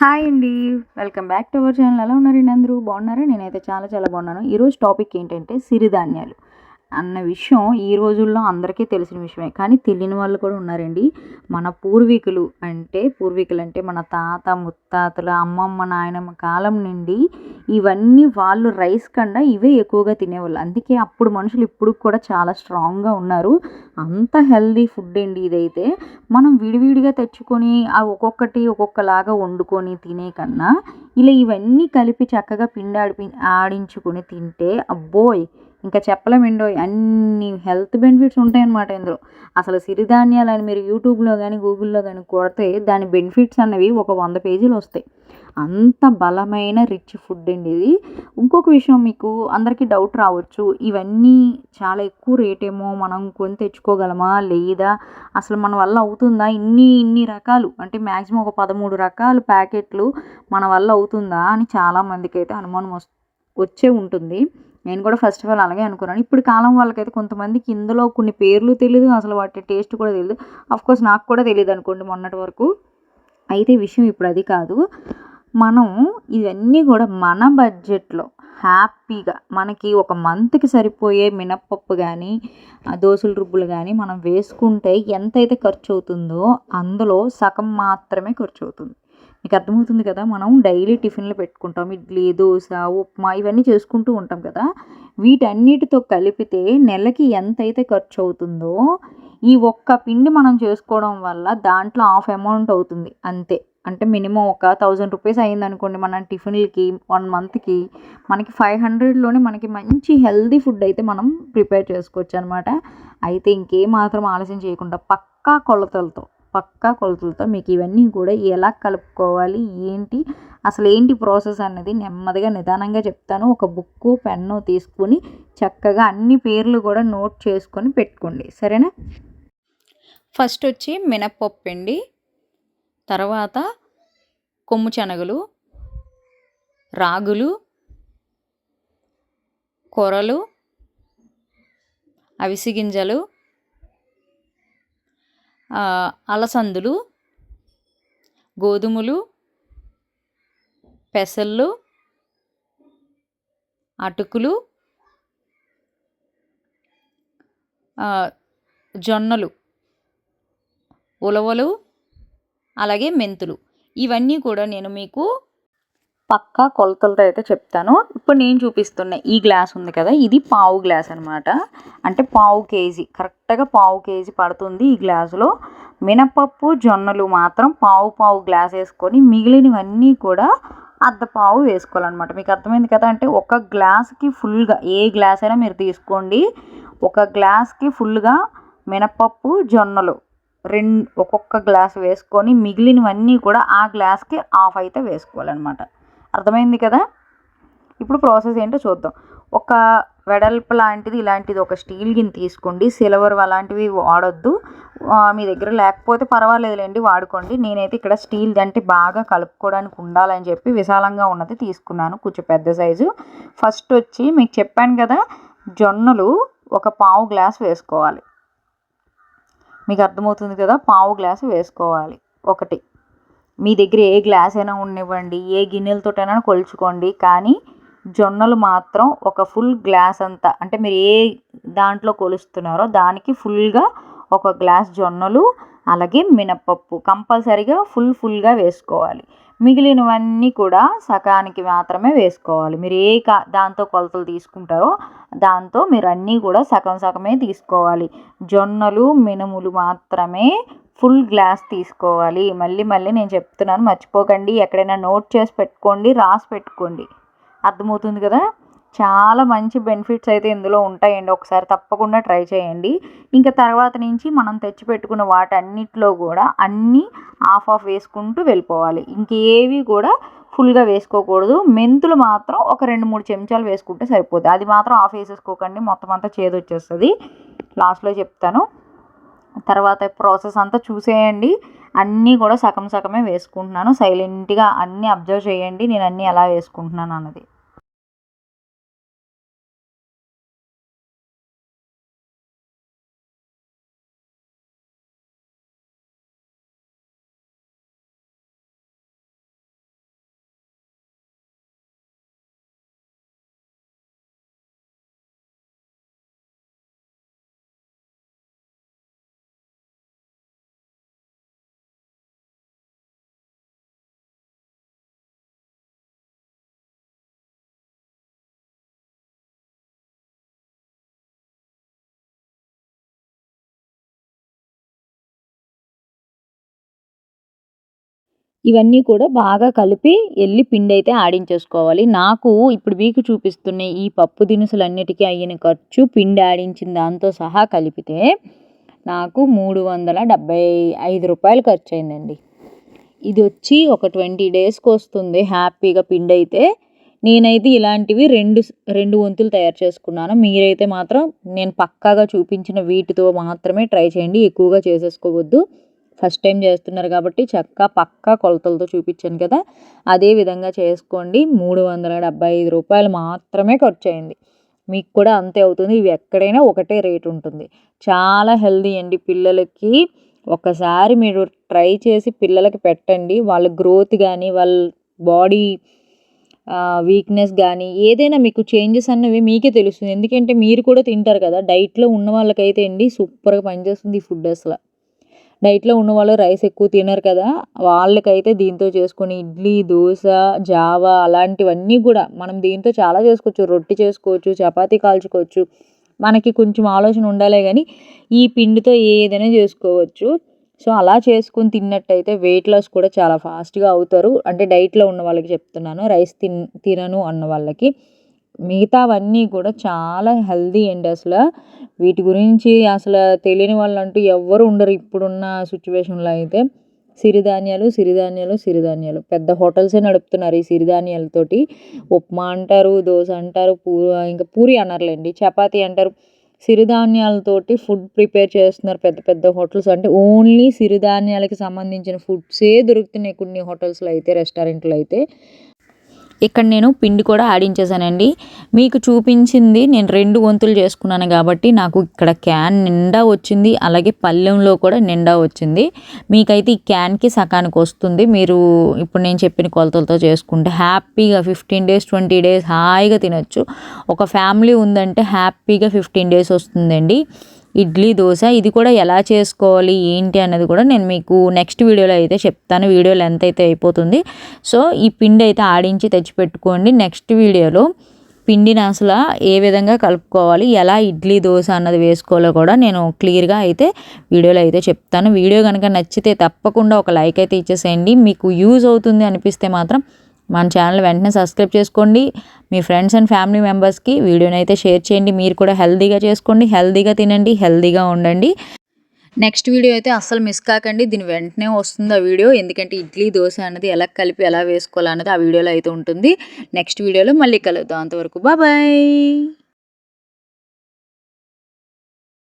Hi అండి. Welcome back to our channel. ఎలా ఉన్నారండి అందరూ? బాగున్నారా? నేనైతే చాలా చాలా బాగున్నాను. ఈరోజు టాపిక్ ఏంటంటే సిరిధాన్యాలు. అన్న విషయం ఈ రోజుల్లో అందరికీ తెలిసిన విషయమే. కానీ తెలియని వాళ్ళు కూడా ఉన్నారండి. మన పూర్వీకులు అంటే పూర్వీకులు అంటే మన తాత ముత్తాతల అమ్మమ్మ నాయనమ్మ కాలం నుండి ఇవన్నీ వాళ్ళు రైస్ కన్నా ఇవే ఎక్కువగా తినేవాళ్ళు. అందుకే అప్పుడు మనుషులు ఇప్పుడు కూడా చాలా స్ట్రాంగ్గా ఉన్నారు. అంత హెల్దీ ఫుడ్ అండి ఇదైతే. మనం విడివిడిగా తెచ్చుకొని ఆ ఒక్కొక్కటి ఒక్కొక్కలాగా వండుకొని తినే కన్నా ఇలా ఇవన్నీ కలిపి చక్కగా పిండి ఆడిపి ఆడించుకొని తింటే అబ్బోయ్! ఇంకా చెప్పలేమండో అన్ని హెల్త్ బెనిఫిట్స్ ఉంటాయన్నమాట ఇందులో. అసలు సిరిధాన్యాలు అని మీరు యూట్యూబ్లో కానీ గూగుల్లో కానీ కొడితే దాని బెనిఫిట్స్ అన్నవి ఒక వంద పేజీలు వస్తాయి. అంత బలమైన రిచ్ ఫుడ్ అండి ఇది. ఇంకొక విషయం మీకు అందరికీ డౌట్ రావచ్చు. ఇవన్నీ చాలా ఎక్కువ రేట్ ఏమో మనం కొని తెచ్చుకోగలమా లేదా అసలు మన వల్ల అవుతుందా? ఇన్ని ఇన్ని రకాలు అంటే మ్యాక్సిమం ఒక పదమూడు రకాల ప్యాకెట్లు మన వల్ల అవుతుందా? అని చాలామందికి అయితే అనుమానం వచ్చే ఉంటుంది. నేను కూడా ఫస్ట్ ఆఫ్ ఆల్ అలాగే అనుకున్నాను. ఇప్పుడు కాలం వాళ్ళకైతే కొంతమందికి ఇందులో కొన్ని పేర్లు తెలియదు అసలు వాటి టేస్ట్ కూడా తెలియదు కోర్స్ నాకు కూడా తెలియదు అనుకోండి మొన్నటి వరకు. అయితే విషయం ఇప్పుడు అది కాదు. మనం ఇవన్నీ కూడా మన బడ్జెట్లో హ్యాపీగా మనకి ఒక మంత్కి సరిపోయే మినప్పప్పు కానీ దోశల రుబ్బులు కానీ మనం వేసుకుంటే ఎంతైతే ఖర్చు అవుతుందో అందులో సగం మాత్రమే ఖర్చు అవుతుంది మీకు అర్థమవుతుంది కదా? మనం డైలీ టిఫిన్లు పెట్టుకుంటాం. ఇడ్లీ దోశ ఉప్మా ఇవన్నీ చేసుకుంటూ ఉంటాం కదా? వీటన్నిటితో కలిపితే నెలకి ఎంతైతే ఖర్చు అవుతుందో ఈ ఒక్క పిండి మనం చేసుకోవడం వల్ల దాంట్లో హాఫ్ అమౌంట్ అవుతుంది. అంతే. అంటే మినిమం ఒక థౌజండ్ రూపీస్ అయింది అనుకోండి మన టిఫిన్లకి వన్ మంత్కి మనకి ఫైవ్ హండ్రెడ్లోనే మనకి మంచి హెల్దీ ఫుడ్ అయితే మనం ప్రిపేర్ చేసుకోవచ్చు అనమాట అయితే ఇంకేం మాత్రం ఆలస్యం చేయకుండా పక్కా కొలతలతో పక్కా కొలతలతో మీకు ఇవన్నీ కూడా ఎలా కలుపుకోవాలి ఏంటి అసలు ఏంటి ప్రాసెస్ అన్నది నెమ్మదిగా నిదానంగా చెప్తాను. ఒక బుక్కు పెన్ను తీసుకొని చక్కగా అన్ని పేర్లు కూడా నోట్ చేసుకొని పెట్టుకోండి. సరేనా? ఫస్ట్ వచ్చి మినప్పప్పు అండి తర్వాత కొమ్ము శనగలు రాగులు కొరలు అవిసి గింజలు అలసందులు గోధుమలు పెసళ్ళు అటుకులు జొన్నలు ఉలవలు అలాగే మెంతులు. ఇవన్నీ కూడా నేను మీకు పక్కా కొలతలతో అయితే చెప్తాను. ఇప్పుడు నేను చూపిస్తున్న ఈ గ్లాస్ ఉంది కదా ఇది పావు గ్లాస్ అనమాట అంటే పావు కేజీ కరెక్ట్గా పావు కేజీ పడుతుంది ఈ గ్లాసులో. మినపప్పు జొన్నలు మాత్రం పావు పావు గ్లాస్ వేసుకొని మిగిలినవన్నీ కూడా అర్ధ పావు వేసుకోవాలన్నమాట. మీకు అర్థమైంది కదా అంటే ఒక గ్లాస్కి ఫుల్గా ఏ గ్లాస్ అయినా మీరు తీసుకోండి. ఒక గ్లాస్కి ఫుల్గా మినపప్పు జొన్నలు రెండు ఒక్కొక్క గ్లాస్ వేసుకొని మిగిలినవన్నీ కూడా ఆ గ్లాస్కి ఆఫ్ అయితే వేసుకోవాలన్నమాట. అర్థమైంది కదా? ఇప్పుడు ప్రాసెస్ ఏంటో చూద్దాం. ఒక వెడల్పు లాంటిది ఇలాంటిది ఒక స్టీల్ గిన్నె తీసుకోండి. సిల్వర్ అలాంటివి వాడొద్దు. మీ దగ్గర లేకపోతే పర్వాలేదులేండి వాడుకోండి. నేనైతే ఇక్కడ స్టీల్ అంటే బాగా కలుపుకోవడానికి ఉండాలని చెప్పి విశాలంగా ఉన్నది తీసుకున్నాను కొంచెం పెద్ద సైజు. ఫస్ట్ వచ్చి మీకు చెప్పాను కదా జొన్నలు ఒక పావు గ్లాస్ వేసుకోవాలి. మీకు అర్థమవుతుంది కదా పావు గ్లాసు వేసుకోవాలి. ఒకటి. మీ దగ్గర ఏ గ్లాస్ అయినా ఉండనివ్వండి ఏ గిన్నెలతోటైనా కొలుచుకోండి. కానీ జొన్నలు మాత్రం ఒక ఫుల్ గ్లాస్ అంతా అంటే మీరు ఏ దాంట్లో కొలుస్తున్నారో దానికి ఫుల్గా ఒక గ్లాస్ జొన్నలు అలాగే మినప్పప్పు కంపల్సరీగా ఫుల్ ఫుల్గా వేసుకోవాలి. మిగిలినవన్నీ కూడా సకానికి మాత్రమే వేసుకోవాలి. మీరు ఏ కా దాంతో కొలతలు తీసుకుంటారో దాంతో మీరు అన్నీ కూడా సగం సగమే తీసుకోవాలి. జొన్నలు మినుములు మాత్రమే ఫుల్ గ్లాస్ తీసుకోవాలి. మళ్ళీ మళ్ళీ నేను చెప్తున్నాను మర్చిపోకండి. ఎక్కడైనా నోట్ చేసి పెట్టుకోండి రాసి పెట్టుకోండి. అర్థమవుతుంది కదా? చాలా మంచి బెనిఫిట్స్ అయితే ఇందులో ఉంటాయండి. ఒకసారి తప్పకుండా ట్రై చేయండి. ఇంకా తర్వాత నుంచి మనం తెచ్చిపెట్టుకున్న వాటన్నిటిలో కూడా అన్నీ ఆఫ్ ఆఫ్ వేసుకుంటూ వెళ్ళిపోవాలి. ఇంకేవి కూడా ఫుల్గా వేసుకోకూడదు. మెంతులు మాత్రం ఒక రెండు మూడు చెంచాలు వేసుకుంటే సరిపోతుంది అది మాత్రం ఆఫ్ వేసేసుకోకండి. మొత్తం అంతా చేదు వచ్చేస్తుంది. లాస్ట్లో చెప్తాను. తర్వాత ప్రాసెస్ అంతా చూసేయండి. అన్నీ కూడా సగం సగమే వేసుకుంటున్నాను. సైలెంట్గా అన్నీ అబ్జర్వ్ చేయండి. నేను అన్నీ ఎలా వేసుకుంటున్నాను అన్నది. ఇవన్నీ కూడా బాగా కలిపి వెళ్ళి పిండి అయితే ఆడించేసుకోవాలి. నాకు ఇప్పుడు మీకు చూపిస్తున్న ఈ పప్పు దినుసులన్నిటికీ అయిన ఖర్చు పిండి ఆడించిన దాంతో సహా కలిపితే నాకు మూడు వందల డెబ్బై ఐదు రూపాయలు ఖర్చు అయిందండి ఇది వచ్చి ఒక ట్వంటీ డేస్కి వస్తుంది హ్యాపీగా పిండి అయితే నేనైతే ఇలాంటివి రెండు రెండు వంతులు తయారు చేసుకున్నాను. మీరైతే మాత్రం నేను పక్కాగా చూపించిన వీటితో మాత్రమే ట్రై చేయండి ఎక్కువగా చేసేసుకోవద్దు. ఫస్ట్ టైం చేస్తున్నారు కాబట్టి చక్క పక్కా కొలతలతో చూపించాను కదా. అదే విధంగా చేసుకోండి. మూడు వందల డెబ్బై ఐదు రూపాయలు మాత్రమే ఖర్చు అయింది మీకు కూడా అంతే అవుతుంది. ఇవి ఎక్కడైనా ఒకటే రేట్ ఉంటుంది. చాలా హెల్దీ అండి పిల్లలకి. ఒకసారి మీరు ట్రై చేసి పిల్లలకి పెట్టండి. వాళ్ళ గ్రోత్ కానీ వాళ్ళ బాడీ వీక్నెస్ కానీ ఏదైనా మీకు చేంజెస్ అన్నవి మీకే తెలుస్తుంది. ఎందుకంటే మీరు కూడా తింటారు కదా. డైట్లో ఉన్న వాళ్ళకైతే అండి సూపర్గా పనిచేస్తుంది ఈ ఫుడ్ అసలు. డైట్లో ఉన్నవాళ్ళు రైస్ ఎక్కువ తినరు కదా వాళ్ళకైతే దీంతో చేసుకొని ఇడ్లీ దోశ జావా అలాంటివన్నీ కూడా మనం దీంతో చాలా చేసుకోవచ్చు. రొట్టె చేసుకోవచ్చు చపాతీ కాల్చుకోవచ్చు. మనకి కొంచెం ఆలోచన ఉండాలి కానీ ఈ పిండితో ఏదైనా చేసుకోవచ్చు. సో అలా చేసుకొని తిన్నట్టయితే వెయిట్ లాస్ కూడా చాలా ఫాస్ట్గా అవుతారు. అంటే డైట్లో ఉన్న వాళ్ళకి చెప్తున్నాను రైస్ తిన్ తినను అన్న వాళ్ళకి. మిగతావన్నీ కూడా చాలా హెల్దీ అండి అసలు వీటి గురించి అసలు తెలియని వాళ్ళు అంటూ ఎవ్వరు ఉండరు ఇప్పుడున్న సిచ్యువేషన్లో అయితే. సిరిధాన్యాలు సిరిధాన్యాలు సిరిధాన్యాలు. పెద్ద హోటల్సే నడుపుతున్నారు ఈ సిరిధాన్యాలతోటి. ఉప్మా అంటారు దోశ అంటారు పూ ఇంకా పూరి అనర్లేండి చపాతీ అంటారు. సిరిధాన్యాలతోటి ఫుడ్ ప్రిపేర్ చేస్తున్నారు పెద్ద పెద్ద హోటల్స్. అంటే ఓన్లీ సిరిధాన్యాలకి సంబంధించిన ఫుడ్సే దొరుకుతున్నాయి కొన్ని హోటల్స్లో అయితే రెస్టారెంట్లో అయితే. ఇక్కడ నేను పిండి కూడా ఆడించేసానండి మీకు చూపించింది నేను రెండు వంతులు చేసుకున్నాను కాబట్టి నాకు ఇక్కడ క్యాన్ నిండా వచ్చింది అలాగే పళ్ళెంలో కూడా నిండా వచ్చింది. మీకైతే ఈ క్యాన్కి సకానికి వస్తుంది. మీరు ఇప్పుడు నేను చెప్పిన కొలతలతో చేసుకుంటే హ్యాపీగా ఫిఫ్టీన్ డేస్ ట్వంటీ డేస్ హాయిగా తినొచ్చు. ఒక ఫ్యామిలీ ఉందంటే హ్యాపీగా ఫిఫ్టీన్ డేస్ వస్తుందండి. ఇడ్లీ దోశ ఇది కూడా ఎలా చేసుకోవాలి ఏంటి అన్నది కూడా నేను మీకు నెక్స్ట్ వీడియోలో అయితే చెప్తాను. వీడియో లెంత్ అయితే అయిపోతుంది. సో ఈ పిండి అయితే ఆడించి తెచ్చిపెట్టుకోండి. నెక్స్ట్ వీడియోలో పిండిని అసలు ఏ విధంగా కలుపుకోవాలి ఎలా ఇడ్లీ దోశ అన్నది వేసుకోవాలో కూడా నేను క్లియర్గా అయితే వీడియోలో అయితే చెప్తాను. వీడియో కనుక నచ్చితే తప్పకుండా ఒక లైక్ అయితే ఇచ్చేసేయండి. మీకు యూజ్ అవుతుంది అనిపిస్తే మాత్రం మన ఛానల్ వెంటనే సబ్స్క్రైబ్ చేసుకోండి. మీ ఫ్రెండ్స్ అండ్ ఫ్యామిలీ మెంబర్స్కి వీడియోని అయితే షేర్ చేయండి. మీరు కూడా హెల్దీగా చేసుకోండి. హెల్తీగా తినండి. హెల్దీగా ఉండండి. నెక్స్ట్ వీడియో అయితే అస్సలు మిస్ కాకండి. దీని వెంటనే వస్తుంది ఆ వీడియో ఎందుకంటే ఇడ్లీ దోశ అన్నది ఎలా కలిపి ఎలా వేసుకోవాలన్నది ఆ వీడియోలో అయితే ఉంటుంది. నెక్స్ట్ వీడియోలో మళ్ళీ కలుద్దాం. అంతవరకు బాబాయ్